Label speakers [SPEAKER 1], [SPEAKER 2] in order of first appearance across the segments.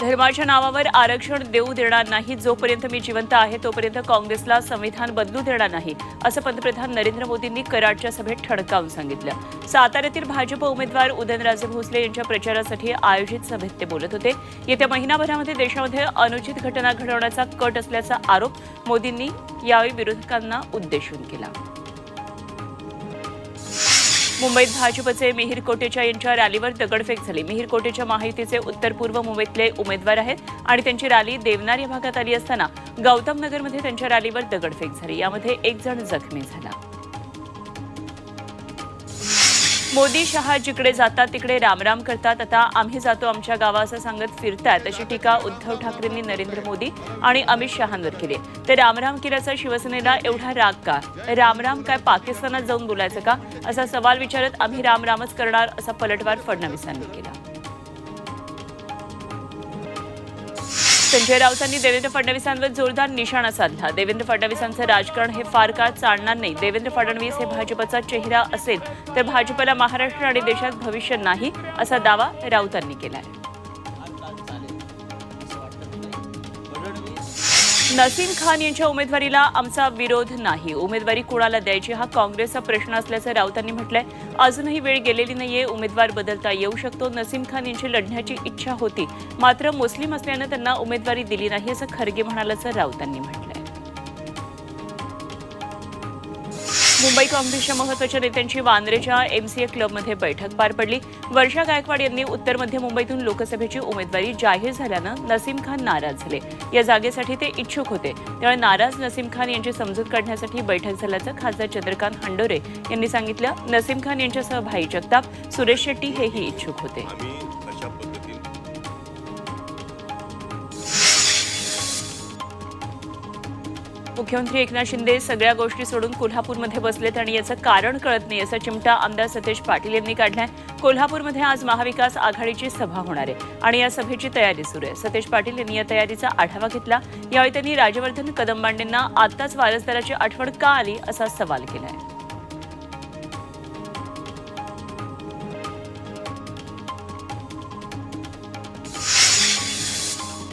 [SPEAKER 1] धर्माच्या नावावर आरक्षण देऊ देणार नाही. जोपर्यंत मी जिवंत आहे तोपर्यंत काँग्रेसला संविधान बदलू देणार नाही असं पंतप्रधान नरेंद्र मोदींनी कराडच्या सभेत ठणकावून सांगितलं. साताऱ्यातील भाजप उमेदवार उदयनराजे भोसले यांच्या प्रचारासाठी आयोजित सभेत ते बोलत होते. येत्या महिनाभरामध्ये देशामध्ये अनुचित घटना घडवण्याचा कट असल्याचा आरोप मोदींनी यावेळी विरोधकांना उद्देशून केला. मुंबईत भाजपचे मिहीर कोटेचा यांच्या रॅलीवर दगडफेक झाली. मिहीर कोटेच्या माहितीचे उत्तर पूर्व मुंबईतले उमेदवार आहेत आणि त्यांची रॅली देवनार या भागात आली असताना गौतम नगरमध्ये त्यांच्या रॅलीवर दगडफेक झाली. यामध्ये एक जण जखमी झाला. मोदी शहा जिकडे जातात तिकडे रामराम करतात. आता आम्ही जातो आमच्या गावा असं सांगत फिरतात. अशी टीका उद्धव ठाकरेंनी नरेंद्र मोदी आणि अमित शहांवर केली. तर रामराम केल्याचा शिवसेनेला एवढा राग का? रामराम काय पाकिस्तानात जाऊन बोलायचं का? असा सवाल विचारत आम्ही रामरामच करणार असा पलटवार फडणवीसांनी केला. संजय राऊतांनी देवेंद्र फडणवीसांवर जोरदार निशाणा साधला. देवेंद्र फडणवीसांचं राजकारण हे फार काळ चालणार नाही. देवेंद्र फडणवीस हे भाजपचा चेहरा असेल तर भाजपला महाराष्ट्र आणि देशात भविष्य नाही असा दावा राऊतांनी केला आहे नसीम खान यांच्या उमेदवारीला आमचा विरोध नाही. उमेदवारी कुणाला द्यायची हा काँग्रेसचा प्रश्न असल्याचं राऊतांनी म्हटलंय. अजूनही वेळ गेलेली नाहीये उमेदवार बदलता येऊ शकतो. नसीम खान यांची लढण्याची इच्छा होती. मात्र मुस्लिम असल्यानं त्यांना उमेदवारी दिली नाही असं खरगे म्हणाल्याचं राऊतांनी म्हटलं मुंबई काँग्रेसच्या महत्त्वाच्या नेत्यांची वांद्रेच्या एमसीए क्लबमध्ये बैठक पार पडली. वर्षा गायकवाड यांनी उत्तर मध्य मुंबईतून लोकसभेची उमेदवारी जाहीर झाल्यानं नसीम खान नाराज झाले. या जागेसाठी ते इच्छुक होते. त्यामुळे नाराज नसीम खान यांची समजूत काढण्यासाठी बैठक झाल्याचं खासदार चंद्रकांत हंडोरे यांनी सांगितलं. नसीम खान यांच्यासह भाई जगताप सुरेश शेट्टी हेही इच्छुक होते. मुख्यमंत्री एकनाथ शिंदे सगळ्या गोष्टी सोडून कोल्हापूरमध्ये बसलेत आणि याचं कारण कळत नाही असा चिमटा आमदार सतेज पाटील यांनी काढलाय. कोल्हापूरमध्ये आज महाविकास आघाडीची सभा होणार आहे आणि या सभेची तयारी सुरू आहे. सतेज पाटील यांनी या तयारीचा आढावा घेतला. यावेळी त्यांनी राजवर्धन कदमबांडेंना आताच वारसदाराची आठवण का आली असा सवाल केलाय.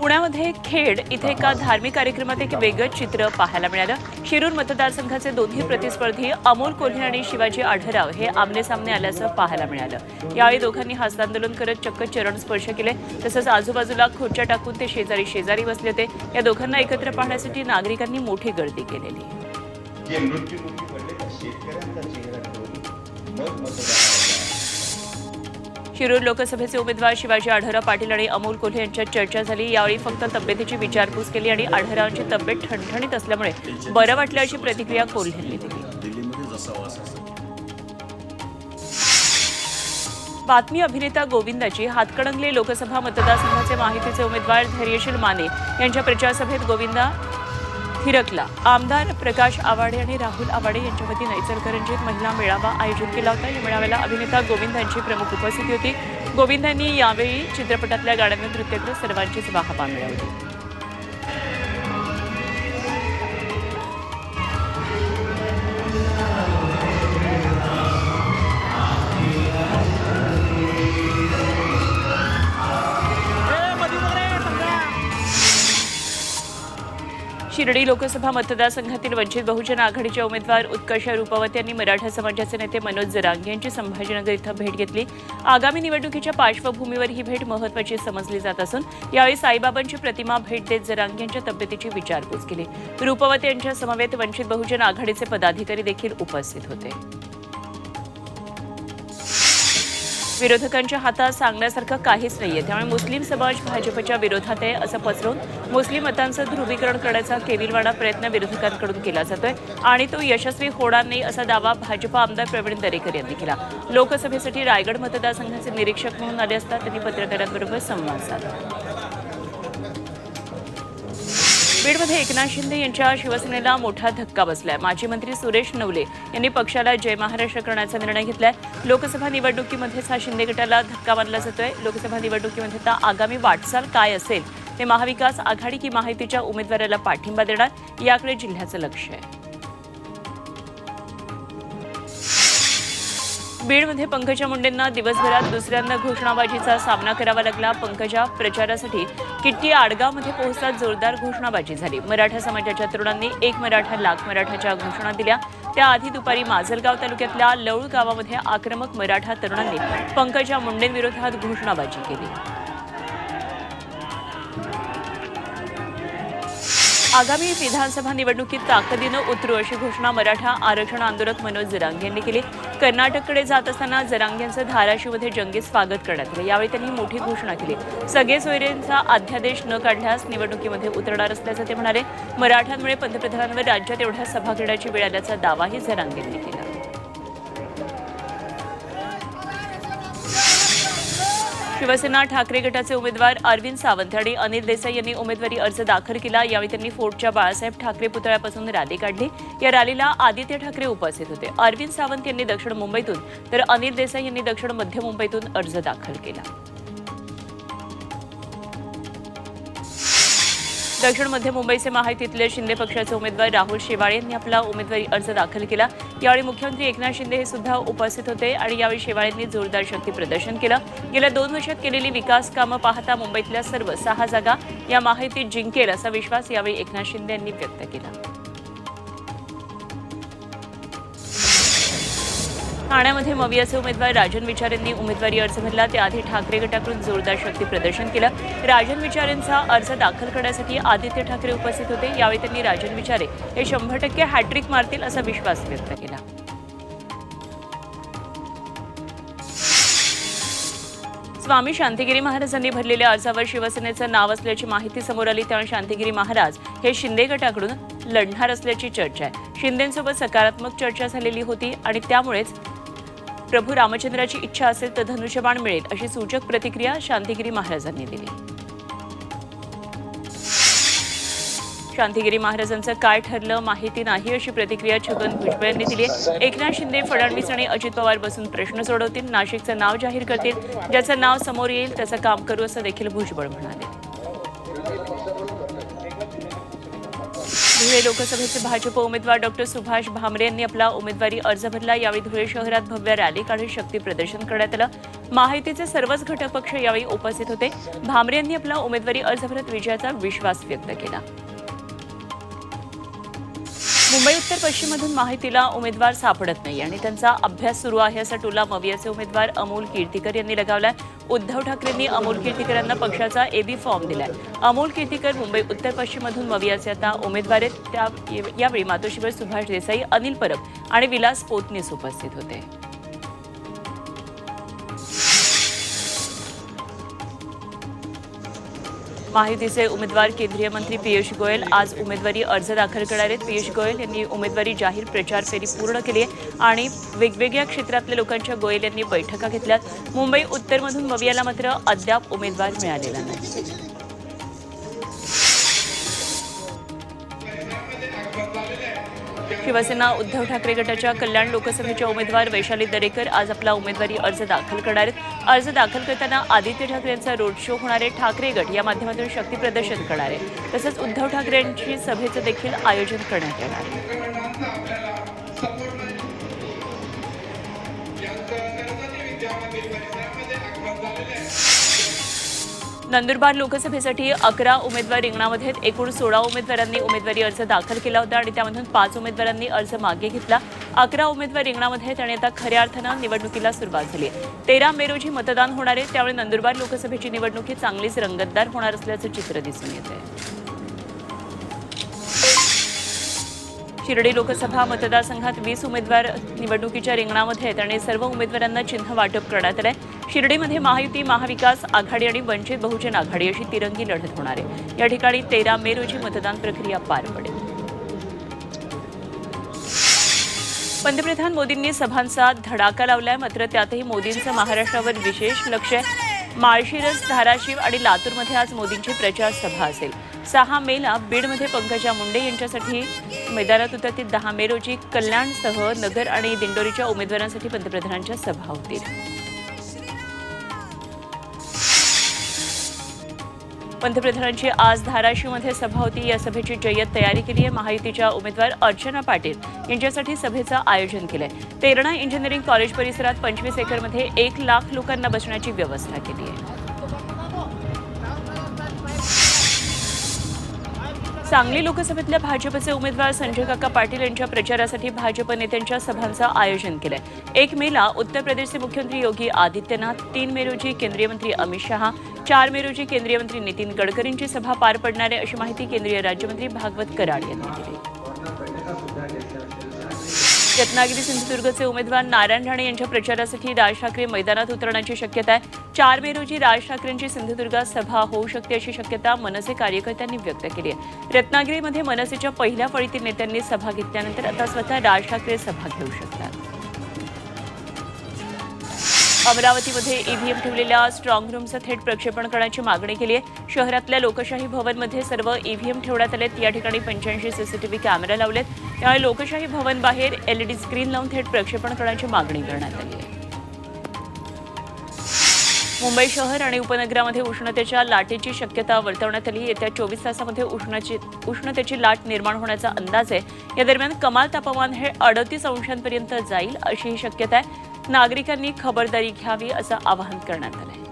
[SPEAKER 1] पुण्यामध्ये खेड इथे एका धार्मिक कार्यक्रमात एक वेगळं चित्र पाहायला मिळालं. शिरूर मतदारसंघाचे दोन्ही प्रतिस्पर्धी अमोल कोल्हे आणि शिवाजी आढराव हे आमने सामने आल्याचं पाहायला मिळालं. यावेळी दोघांनी हस्तांदोलन करत चक्क चरण स्पर्श केले. तसंच आजूबाजूला खुर्च्या टाकून ते शेजारी शेजारी बसले होते. या दोघांना एकत्र पाहण्यासाठी नागरिकांनी मोठी गर्दी केलेली. शिरूर लोकसभेचे उमेदवार शिवाजी आढळराव पाटील आणि अमोल कोल्हे यांच्यात चर्चा झाली. यावेळी फक्त तब्येतीची विचारपूस केली आणि आढळरावांची तब्येत ठणठणीत असल्यामुळे बरं वाटलं अशी प्रतिक्रिया कोल्हेंनी दिली. बातमी अभिनेता गोविंदाची हातकणंगले लोकसभा मतदारसंघाचे माहितीचे उमेदवार धैर्यशील माने यांच्या प्रचारसभेत गोविंदा थिरकला. आमदार प्रकाश आवाडे आणि राहुल आवाडे यांच्या वतीनं इचलकरंजीत महिला मेळावा आयोजित केला होता. या मेळाव्याला अभिनेता गोविंद यांची प्रमुख उपस्थिती होती. गोविंदांनी यावेळी चित्रपटातल्या गाण्यांना नृत्य करत सर्वांचीच वाहवा मिळवली शिर्डी लोकसभा मतदारसंघातील वंचित बहुजन आघाडीच्या उमेदवार उत्कर्ष रुपवत यांनी मराठा समाजाचे नेते मनोज जरांग यांची संभाजीनगर इथं भेट घेतली. आगामी निवडणुकीच्या पार्श्वभूमीवर ही भेट महत्वाची समजली जात असून यावेळी साईबाबांची प्रतिमा भेट देत जरांग यांच्या तब्येतीची विचारपूस केली. रुपवत यांच्या समवेत वंचित बहुजन आघाडीचे पदाधिकारी देखील उपस्थित होते. विरोधकांच्या हातात सांगण्यासारखं काहीच नाहीये. त्यामुळे मुस्लिम समाज भाजपच्या विरोधात आहे असं पसरवून मुस्लिम मतांचं ध्रुवीकरण करण्याचा केविलवाडा प्रयत्न विरोधकांकडून केला जातोय. आणि तो यशस्वी होणार नाही असा दावा भाजपा आमदार प्रवीण दरेकर यांनी केला. लोकसभेसाठी रायगड मतदारसंघाचे निरीक्षक म्हणून आले असता त्यांनी पत्रकारांबरोबर संवाद साधला. बीडमध्ये एकनाथ शिंदे यांच्या शिवसेनेला मोठा धक्का बसलाय. माजी मंत्री सुरेश नवले यांनी पक्षाला जय महाराष्ट्र करण्याचा निर्णय घेतलाय. लोकसभा निवडणुकीमध्येच हा शिंदे गटाला धक्का मानला जातोय. लोकसभा निवडणुकीमध्ये आता आगामी वाटचाल काय असेल ते महाविकास आघाडी की माहितीच्या उमेदवाराला पाठिंबा देणार याकडे जिल्ह्याचं लक्ष आहे. बीडमध्ये पंकजा मुंडेंना दिवसभरात दुसऱ्यांदा घोषणाबाजीचा सामना करावा लागला. पंकजा प्रचारासाठी किट्टी आडगावमध्ये पोहोचताच जोरदार घोषणाबाजी झाली. मराठा समाजाच्या तरुणांनी एक मराठा लाख मराठाच्या घोषणा दिल्या. त्याआधी दुपारी माजलगाव तालुक्यातल्या लवळ गावामध्ये आक्रमक मराठा तरुणांनी पंकजा मुंडेंविरोधात घोषणाबाजी केली. आगामी विधानसभा निवडणुकीत ताकदीनं उतरू अशी घोषणा मराठा आरक्षण आंदोलक मनोज जरांगे यांनी केली. कर्नाटककडे जात असताना जरांगे यांचं धाराशिवमध्ये जंगी स्वागत करण्यात आलं. यावेळी त्यांनी मोठी घोषणा केली. सगळे सोयरेंचा अध्यादेश न काढल्यास निवडणुकीमध्ये उतरणार असल्याचं ते म्हणाले. मराठ्यांमुळे पंतप्रधानांवर राज्यात एवढ्या सभा घेण्याची वेळ आल्याचा दावाही जरांगे यांनी केला. शिवसेना ठाकरे गटाचे उमेदवार अरविंद सावंत आणि अनिल देसाई यांनी उमेदवारी अर्ज दाखल केला. यावेळी त्यांनी फोर्टच्या बाळासाहेब ठाकरे पुतळ्यापासून रॅली काढली. या रॅलीला आदित्य ठाकरे उपस्थित होते. अरविंद सावंत यांनी दक्षिण मुंबईतून तर अनिल देसाई यांनी दक्षिण मध्य मुंबईतून अर्ज दाखल केला. दक्षिण मध्य मुंबईचे महायुतीतले शिंदे पक्षाचे उमेदवार राहुल शेवाळे यांनी आपला उमेदवारी अर्ज दाखल केला. यावेळी मुख्यमंत्री एकनाथ शिंदे हे सुद्धा उपस्थित होते आणि यावेळी शेवाळेंनी जोरदार शक्ती प्रदर्शन केलं. गेल्या दोन वर्षात केलेली विकास कामं पाहता मुंबईतल्या सर्व सहा जागा या माहितीत जिंकेल असा विश्वास यावेळी एकनाथ शिंदे यांनी व्यक्त केला. ठाण्यामध्ये मवियाचे उमेदवार राजन विचार यांनी उमेदवारी अर्ज भरला. त्याआधी ठाकरे गटाकडून जोरदार शक्ती प्रदर्शन केलं. राजन विचार यांचा अर्ज दाखल करण्यासाठी आदित्य ठाकरे उपस्थित होते. यावेळी त्यांनी राजन विचारे हे शंभर टक्के हॅट्रिक मारतील असा विश्वास व्यक्त केला. स्वामी शांतिगिरी महाराजांनी भरलेल्या अर्जावर शिवसेनेचं नाव असल्याची माहिती समोर आली. त्यामुळे शांतिगिरी महाराज हे शिंदे गटाकडून लढणार असल्याची चर्चा आहे. शिंदेसोबत सकारात्मक चर्चा झालेली होती आणि त्यामुळेच प्रभू रामचंद्राची इच्छा असेल तर धनुष्यबाण मिळेल अशी सूचक प्रतिक्रिया शांतिगिरी महाराजांनी दिली. शांतिगिरी महाराजांचं काय ठरलं माहिती नाही अशी प्रतिक्रिया छगन भुजबळ यांनी दिली आहे. एकनाथ शिंदे फडणवीस आणि अजित पवार बसून प्रश्न सोडवतील नाशिकचं नाव जाहीर करतील ज्याचं नाव समोर येईल त्याचं काम करू असं देखील भुजबळ म्हणाले. धुळे लोकसभेचे भाजप उमेदवार डॉक्टर सुभाष भामरे यांनी आपला उमेदवारी अर्ज भरला. यावेळी धुळे शहरात भव्य रॅली काढून शक्ती प्रदर्शन करण्यात आलं. माहितीचे सर्वच घटक पक्ष यावेळी उपस्थित होते. भामरे यांनी आपला उमेदवारी अर्ज भरत विजयाचा विश्वास व्यक्त केला. मुंबई उत्तर पश्चिममधून माहितीला उमेदवार सापडत नाही आणि त्यांचा अभ्यास सुरू आहे असा टोला मवियाचे उमेदवार अमोल कीर्तीकर यांनी लगावलाय. उद्धव ठाकरेंनी अमोल केतीकरांना पक्षाचा एबी फॉर्म दिलाय. अमोल कीर्तीकर मुंबई उत्तर पश्चिममधून मवियाचे आता उमेदवार आहेत. त्या यावेळी मातोश्रीवर सुभाष देसाई अनिल परब आणि विलास पोतनीस उपस्थित होते. महायुतीचे उमेदवार केंद्रीय मंत्री पियुष गोयल आज उमेदवारी अर्ज दाखल करणार आहेत. पियुष गोयल यांनी उमेदवारी जाहीर प्रचार फेरी पूर्ण केली आहे आणि वेगवेगळ्या क्षेत्रातल्या लोकांच्या गोयल यांनी बैठका घेतल्यात. मुंबई उत्तरमधून मवियाला मात्र अद्याप उमेदवार मिळालेला नाही. शिवसेना उद्धव ठाकरे गटाच्या कल्याण लोकसभेच्या उमेदवार वैशाली दरेकर आज आपला उमेदवारी अर्ज दाखल करणार आहेत. अर्ज दाखल करताना आदित्य ठाकरे यांचा रोड शो होणारे ठाकरे गट या माध्यमातून शक्ती प्रदर्शन करणार आहे. तसंच उद्धव ठाकरे यांची सभेचं देखील आयोजन करण्यात येणार आहे. नंदुरबार लोकसभेसाठी अकरा उमेदवार रिंगणामध्ये एकूण सोळा उमेदवारांनी उमेदवारी अर्ज दाखल केला होता आणि त्यामधून पाच उमेदवारांनी अर्ज मागे घेतला. अकरा उमेदवार रिंगणामध्ये आहेत आणि आता खऱ्या अर्थानं निवडणुकीला सुरुवात झाली आहे. तेरा मे रोजी मतदान होणार आहे त्यामुळे नंदुरबार लोकसभेची निवडणूक ही चांगलीच रंगतदार होणार असल्याचं चित्र दिसून येत आहे शिर्डी लोकसभा मतदारसंघात वीस उमेदवार निवडणुकीच्या रिंगणामध्ये आहेत आणि सर्व उमेदवारांना चिन्ह वाटप करण्यात आलं आहे शिर्डीमध्ये महायुती महाविकास आघाडी आणि वंचित बहुजन आघाडी अशी तिरंगी लढत होणार आहे. या ठिकाणी तेरा मे रोजी मतदान प्रक्रिया पार पडेल. पंतप्रधान मोदींनी सभांचा धडाका लावलाय. मात्र त्यातही मोदींचं महाराष्ट्रावर विशेष लक्ष आहे. माळशिरस धाराशिव आणि लातूरमध्ये आज मोदींची प्रचार सभा असेल. सहा मेला बीडमध्ये पंकजा मुंडे यांच्यासाठी मैदानात उतरतील दहा मे रोजी कल्याणसह नगर आणि दिंडोरीच्या उमेदवारांसाठी पंतप्रधानांच्या सभा होतील. पंतप्रधानांची आज धाराशिवमध्ये सभा होती. या सभेची जय्यत तयारी केली आहे. महायुतीच्या उमेदवार अर्चना पाटील यांच्यासाठी सभेचं आयोजन केलं आहे तेरणा इंजिनिअरिंग कॉलेज परिसरात पंचवीस एकरमध्ये एक लाख लोकांना बसण्याची व्यवस्था केली आहे. सांगली लोकसभेतल्या भाजपचे उमेदवार संजय काका पाटील यांच्या प्रचारासाठी भाजप नेत्यांच्या सभांचं आयोजन केलंय. एक मेला उत्तर प्रदेशचे मुख्यमंत्री योगी आदित्यनाथ तीन मे रोजी केंद्रीय मंत्री अमित शहा चार मे रोजी केंद्रीय मंत्री नितीन गडकरींची सभा पार पडणार आहे अशी माहिती केंद्रीय राज्यमंत्री भागवत कराड यांनी दिली. रत्नागिरी सिंधुदुर्गचे उमेदवार नारायण राणे यांच्या प्रचारासाठी राज ठाकरे मैदानात उतरण्याची शक्यता आहे. चार मे रोजी राज ठाकरेंची सिंधुदुर्गात सभा होऊ शकते अशी शक्यता मनसे कार्यकर्त्यांनी व्यक्त केली आहे. रत्नागिरीमध्ये मनसेच्या पहिल्या फळीतील नेत्यांनी सभा घेतल्यानंतर आता स्वतः राज ठाकरे सभा घेऊ शकतात. अमरावतीमध्ये ईव्हीएम ठेवलेल्या स्ट्रॉंग रूमचं थेट प्रक्षेपण करण्याची मागणी केली आहे. शहरातल्या लोकशाही भवनमध्ये सर्व ईव्हीएम ठेवण्यात आलेत. या ठिकाणी पंच्याऐंशी सीसीटीव्ही कॅमेरा लावलेत. त्यामुळे लोकशाही भवन बाहेर एलईडी स्क्रीन लावून थेट प्रक्षेपण करण्याची मागणी करण्यात आली आहे. मुंबई शहर आणि उपनगरामध्ये उष्णतेच्या लाटेची शक्यता वर्तवण्यात आली. येत्या चोवीस तासामध्ये उष्णाची उष्णतेची लाट निर्माण होण्याचा अंदाज आहे. या दरम्यान कमाल तापमान हे अडतीस अंशांपर्यंत जाईल अशीही शक्यता आहे. नागरिकांनी खबरदारी घ्यावी असं आवाहन करण्यात आलं आहे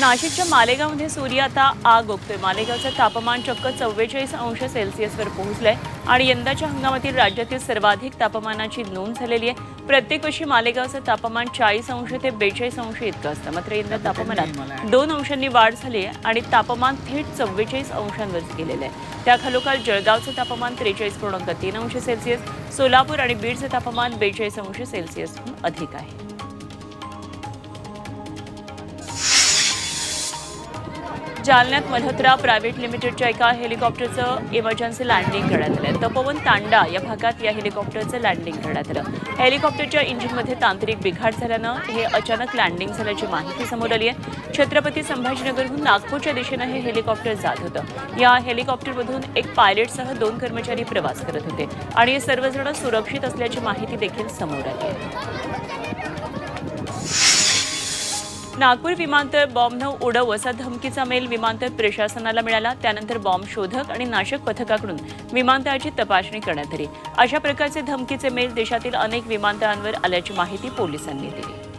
[SPEAKER 1] नाशिकच्या मालेगावमध्ये सूर्य आता आग ओकतोय मालेगावचं तापमान चक्क चव्वेचाळीस अंश सेल्सिअसवर पोहोचलंय आणि यंदाच्या हंगामातील राज्यातील सर्वाधिक तापमानाची नोंद झालेली आहे. प्रत्येक वर्षी मालेगावचं तापमान चाळीस अंश ते बेचाळीस अंश इतकं असतं. मात्र यंदा तापमानात दोन अंशांनी वाढ झाली आहे आणि तापमान थेट चव्वेचाळीस अंशांवर गेलेलं आहे. त्याखालोखाल जळगावचं तापमान त्रेचाळीस पूर्णांक तीन अंश सेल्सिअस सोलापूर आणि बीडचं तापमान बेचाळीस अंश सेल्सिअसहून अधिक आहे. जालन्यात मल्होत्रा प्रायव्हेट लिमिटेडच्या एका हेलिकॉप्टरचं इमर्जन्सी लँडिंग करण्यात आलं. तपोवन तांडा या भागात या हेलिकॉप्टरचं लँडिंग करण्यात आलं. हेलिकॉप्टरच्या इंजिनमध्ये तांत्रिक बिघाड झाल्यानं हे अचानक लँडिंग झाल्याची माहिती समोर आली आहे. छत्रपती संभाजीनगरहून नागपूरच्या दिशेनं हे हेलिकॉप्टर जात होतं. या हेलिकॉप्टरमधून एक पायलटसह दोन कर्मचारी प्रवास करत होते आणि हे सर्वजण सुरक्षित असल्याची माहिती देखील समोर आली आहे. नागपूर विमानतळ बॉम्बनं उडव असा धमकीचा मेल विमानतळ प्रशासनाला मिळाला. त्यानंतर बॉम्ब शोधक आणि नाशक पथकाकडून विमानतळाची तपासणी करण्यात आली. अशा प्रकारचे धमकीचे मेल देशातील अनेक विमानतळांवर आल्याची माहिती पोलिसांनी दिली.